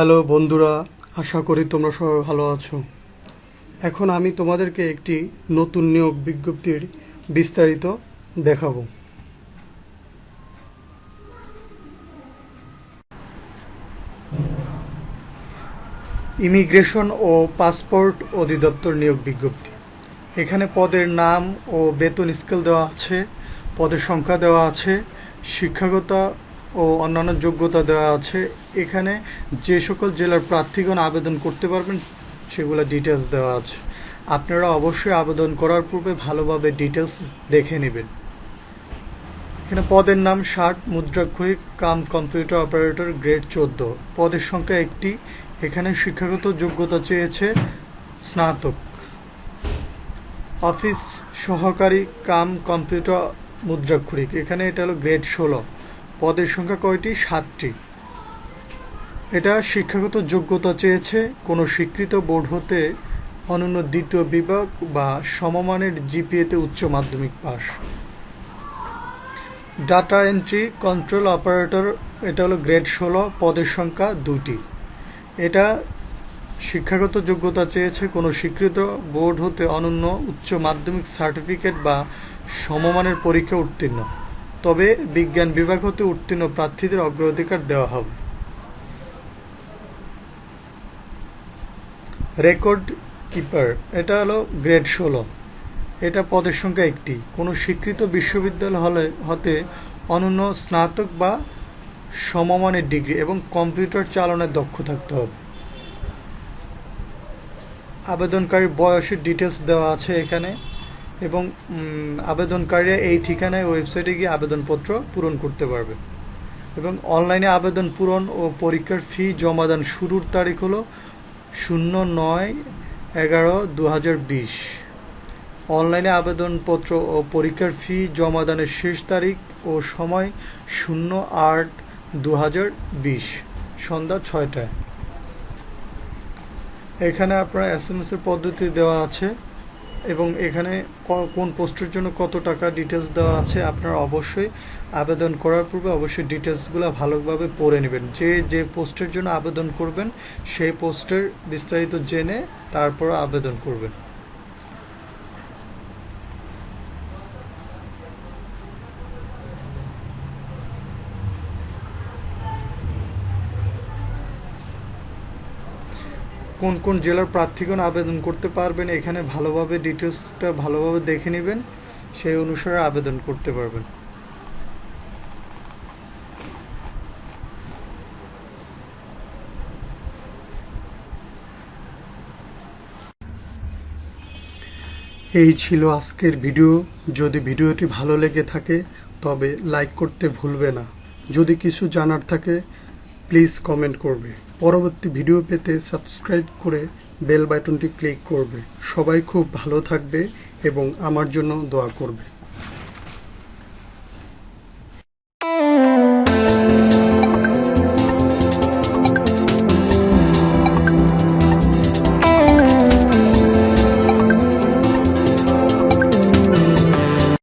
Hello বন্ধুরা, আশা করি তোমরা সবাই ভালো আছো। এখন আমি তোমাদেরকে একটি নতুন নিয়োগ বিজ্ঞপ্তির বিস্তারিত দেখাবো। ইমিগ্রেশন ও পাসপোর্ট অধিদপ্তর নিয়োগ বিজ্ঞপ্তি। এখানে পদের নাম ও বেতন স্কেল দেওয়া আছে, পদের সংখ্যা দেওয়া আছে, শিক্ষাগত ও অন্যান্য যোগ্যতা দেওয়া আছে। এখানে যে সকল জেলার প্রার্থীগণ আবেদন করতে পারবেন, সেগুলো ডিটেলস দেওয়া আছে। আপনারা অবশ্যই আবেদন করার পূর্বে ভালোভাবে ডিটেলস দেখে নেবেন। এখানে পদের নাম ষাট মুদ্রাক্ষরিক কাম কম্পিউটার অপারেটর, গ্রেড চোদ্দ। পদের সংখ্যা একটি। এখানে শিক্ষাগত যোগ্যতা চেয়েছে স্নাতক। অফিস সহকারী কাম কম্পিউটার মুদ্রাক্ষরিক এখানে এটা হলো গ্রেড ষোলো। পদের সংখ্যা কয়টি? সাতটি। এটা শিক্ষাগত যোগ্যতা চেয়েছে কোনো স্বীকৃত বোর্ড হতে অনন্য দ্বিতীয় বিভাগ বা সমমানের জিপিএতে উচ্চ মাধ্যমিক pass. Data entry control operator, এটা হলো গ্রেড ষোলো, পদের সংখ্যা দুটি এটা শিক্ষাগত যোগ্যতা চেয়েছে কোনো স্বীকৃত বোর্ড হতে অনন্য উচ্চ মাধ্যমিক সার্টিফিকেট বা সমমানের পরীক্ষা উত্তীর্ণ। তবে বিজ্ঞান বিভাগ হতে উত্তীর্ণ প্রার্থীদের অগ্রাধিকার দেওয়া হবে। রেকর্ড কিপার, এটা হলো গ্রেড ষোলো। এটা পদের সংখ্যা একটি। কোনো স্বীকৃত বিশ্ববিদ্যালয় হলে, হতে অনন্য স্নাতক বা সমমানের ডিগ্রি এবং কম্পিউটার চালনায় দক্ষ থাকতে হবে। আবেদনকারীর বয়সের ডিটেলস দেওয়া আছে এখানে। এবং আবেদনকারীরা এই ঠিকানায় ওয়েবসাইটে গিয়ে আবেদনপত্র পূরণ করতে পারবে। এবং অনলাইনে আবেদন পূরণ ও পরীক্ষার ফি জমাদান শুরুর তারিখ হলো শূন্য নয় এগারো দু অনলাইনে আবেদনপত্র ও পরীক্ষার ফি জমাদানের শেষ তারিখ ও সময় শূন্য আট দু সন্ধ্যা ছয়টায়। এখানে আপনার এস এর পদ্ধতি দেওয়া আছে। এবং এখানে কোন পোস্টের জন্য কত টাকা ডিটেলস দেওয়া আছে আপনারা অবশ্যই আবেদন করার পূর্বে অবশ্যই ডিটেলসগুলো ভালোভাবে পড়ে নেবেন। যে যে পোস্টের জন্য আবেদন করবেন, সেই পোস্টের বিস্তারিত জেনে তারপর আবেদন করবেন। কোন কোন জেলার প্রার্থীগণ আবেদন করতে পারবেন, এখানে ভালোভাবে ডিটেলসটা ভালোভাবে দেখে নেবেন, সেই অনুসারে আবেদন করতে পারবেন। এই ছিল আজকের ভিডিও। যদি ভিডিওটি ভালো লেগে থাকে, তবে লাইক করতে ভুলবে না। যদি কিছু জানার থাকে প্লিজ কমেন্ট করবে। পরবর্তী ভিডিও পেতে সাবস্ক্রাইব করে বেল বাটনটি ক্লিক করবে। সবাই খুব ভালো থাকবে এবং আমার জন্য দোয়া করবে।